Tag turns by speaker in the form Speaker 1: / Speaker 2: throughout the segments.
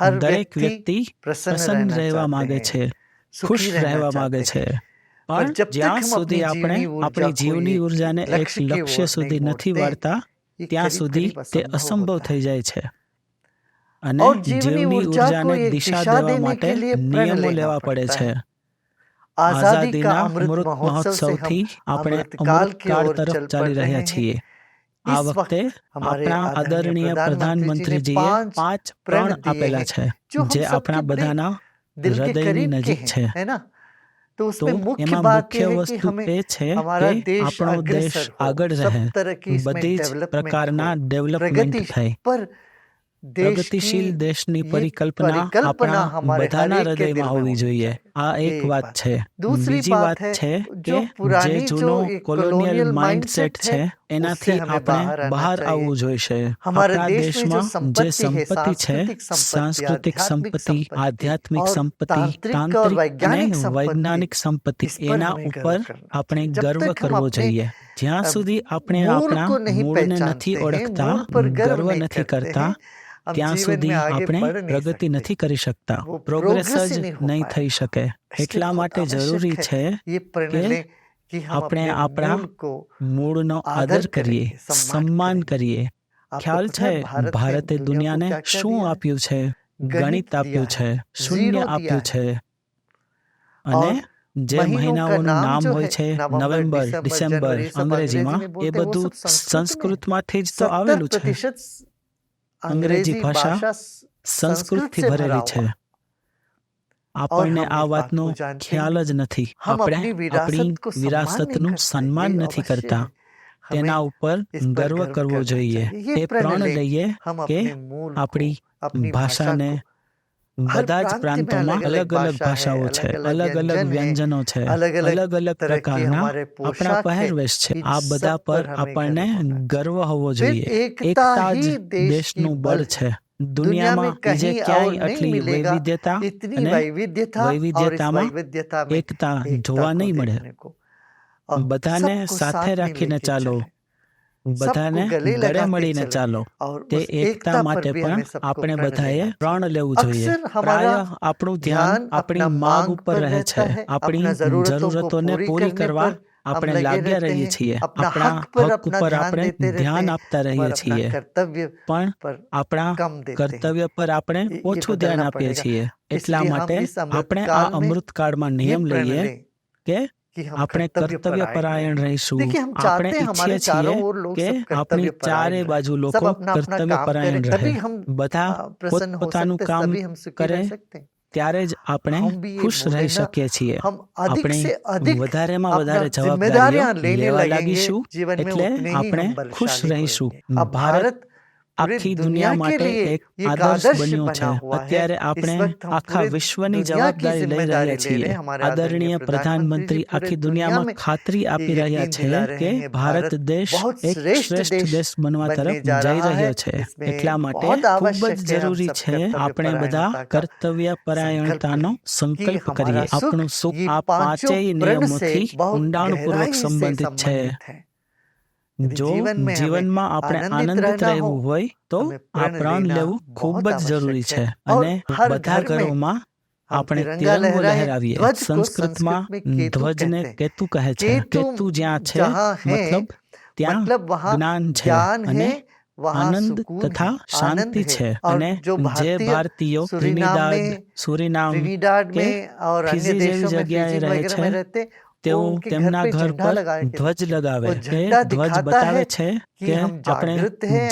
Speaker 1: દરેક વ્યક્તિ પ્રસન્ન રહેવા માંગે છે ખુશ રહેવા માંગે છે. પણ જ્યાં સુધી આપણે આપણી જીવની ઉર્જાને એક
Speaker 2: લક્ષ્ય
Speaker 1: સુધી નથી વાળતા ત્યાં સુધી તે અસંભવ થઈ જાય છે. અને જીવની ઉર્જાને દિશા દેવા માટે નિયમો લેવા પડે છે. આઝાદીના અમૃત મહોત્સવથી આપણે
Speaker 2: અમૃત
Speaker 1: તરફ ચાલી રહ્યા છીએ. આ વખતે આપણા આદરણીય પ્રધાનમંત્રીજીએ પાંચ
Speaker 2: પ્રણ
Speaker 1: આપેલા છે જે આપણા બધાના હૃદયની નજીક છે તો એમાં મુખ્ય વસ્તુ એ છે કે આપણો દેશ આગળ રહે બધી જ પ્રકારના ડેવલપમેન્ટ થાય પ્રગતિશીલ દેશની પરિકલ્પના આપણા બધાના હૃદયમાં હોવી જોઈએ. આ એક વાત છે. બીજી વાત છે કે જે જૂનો કોલોનિયલ માઇન્ડસેટ છે એનાથી આપણે બહાર આવવું જોઈશે. આપણા દેશમાં જે સંપત્તિ છે સાંસ્કૃતિક સંપત્તિ આધ્યાત્મિક સંપત્તિ તાંત્રિક અને વૈજ્ઞાનિક સંપત્તિ એના ઉપર આપણે ગર્વ કરવો જોઈએ. જ્યાં સુધી આપણે આપણા મૂળને નથી ઓળખતા ગર્વ નથી કરતા ત્યાં સુધી આપણે પ્રગતિ નથી કરી શકતા. પ્રોગ્રેસ જ નહીં થઈ શકે. એટલા માટે જરૂરી છે કે આપણે આપણા મૂળનો
Speaker 2: આદર
Speaker 1: કરીએ
Speaker 2: સન્માન કરીએ.
Speaker 1: ખ્યાલ છે ભારતે દુનિયાને શું આપ્યું છે?
Speaker 2: ગણિત
Speaker 1: આપ્યું છે શૂન્ય આપ્યું છે. અને જે મહિનાઓનું
Speaker 2: નામ
Speaker 1: હોય છે નવેમ્બર
Speaker 2: ડિસેમ્બર
Speaker 1: અંગ્રેજીમાં એ બધું સંસ્કૃતમાંથી જ તો આવેલું છે. અંગ્રેજી ભાષા સંસ્કૃતથી ભરેલી છે આપણને આ વાતનો ખ્યાલ જ નથી આપણે આપણી વિરાસતનું સન્માન નથી કરતા તેના ઉપર ગર્વ કરવો જોઈએ એ પ્રણ લઈએ કે આપણી ભાષાને બધા જ પ્રાંતોમાં અલગ અલગ ભાષાઓ છે અલગ અલગ વ્યંજનો છે અલગ અલગ પ્રકારના આપણા પહેરવેશ છે. આ બધા પર આપણને ગર્વ હોવો જોઈએ. એકતા જ દેશનું બળ છે. દુનિયામાં
Speaker 2: જે
Speaker 1: ક્યાંય આટલી વૈવિધ્યતા અને વૈવિધ્યતામાં એકતા જોવા નહીં મળે. બધાને સાથે રાખીને ચાલો. બધાને ગળે મળીને ચાલો. તે એકતા માટે પણ આપણે બધાએ પ્રણ લેવું જોઈએ. આપણું ધ્યાન આપણી માંગ ઉપર રહે છે. આપણી જરૂરતોને પૂરી કરવા આપણે લાગ્યા રહીએ છીએ. આપણા હક ઉપર આપણે ધ્યાન આપતા રહીએ છીએ. પણ આપણા કર્તવ્ય પર આપણે ઓછું ધ્યાન આપીએ છીએ. એટલા માટે આપણે આ અમૃત
Speaker 2: કાળમાં
Speaker 1: નિયમ લઈએ કે આપણે કર્તવ્ય પરાયણ રહીશું આપણે ઈચ્છીએ છીએ કે આપણી ચારે બાજુ લોકો કર્તવ્ય પરાયણ રહે બધા પોતપોતાનું કામ કરે ત્યારે જ આપણે ખુશ રહી શકીએ છીએ આપણે વધારેમાં વધારે જવાબદારીઓ લેવા લાગીશું એટલે આપણે ખુશ રહીશું ભારત આખી દુનિયા માટે એક આદર્શ બન્યો છે. અત્યારે આપણે આખા વિશ્વની જવાબદારી લઈ રહ્યા છીએ. આદરણીય પ્રધાનમંત્રી આખી દુનિયામાં ખાતરી આપી રહ્યા છે કે ભારત દેશ એક શ્રેષ્ઠ દેશ બનવા તરફ જઈ રહ્યો છે. એટલા માટે ખૂબ જ જરૂરી છે આપણે બધા કર્તવ્ય પરાયણતાનો સંકલ્પ કરીએ. આપણું સુખ આ પાંચેય નિયમોથી ઊંડાણપૂર્વક સંબંધિત છે. જો જીવનમાં આપણે આનંદિત રહેવું હોય તો આ પ્રાણ લેવું ખૂબ જ જરૂરી છે. અને બધા ઘરોમાં આપણે તિરંગો લહેરાવીએ. સંસ્કૃતમાં ધ્વજને કેતુ કહે છે. કેતુ જ્યાં છે મતલબ ત્યાં જ્ઞાન છે અને આનંદ તથા શાંતિ છે. અને જે ભારતીયો ત્રિનિદાદ સુરીનામ
Speaker 2: કે
Speaker 1: ફિજી
Speaker 2: જેવી
Speaker 1: જગ્યાએ
Speaker 2: રહે છે
Speaker 1: તેઓ તેમના ઘર પર ધ્વજ લગાવે કે ધ્વજ બતાવે છે કે આપણે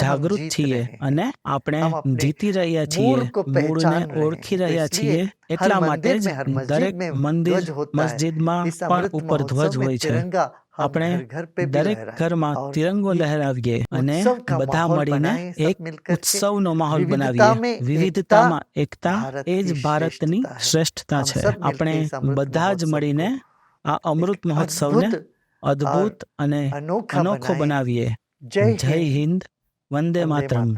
Speaker 1: જાગૃત છીએ અને આપણે જીતી રહ્યા છીએ મૂળને ઓળખી રહ્યા છીએ એટલા માટે જ દરેક મંદિર મસ્જિદમાં પણ ઉપર ધ્વજ હોય છે. આપણે દરેક ઘરમાં તિરંગો લહેરાવીએ અને બધા મળીને એક ઉત્સવનો માહોલ બનાવીએ. વિવિધતામાં એકતા એ જ ભારતની
Speaker 2: શ્રેષ્ઠતા
Speaker 1: છે. આપણે બધા જ મળીને આ અમૃત મહોત્સવને અદ્ભુત અને અનોખો બનાવીએ. જય હિન્દ. વંદે માતરમ.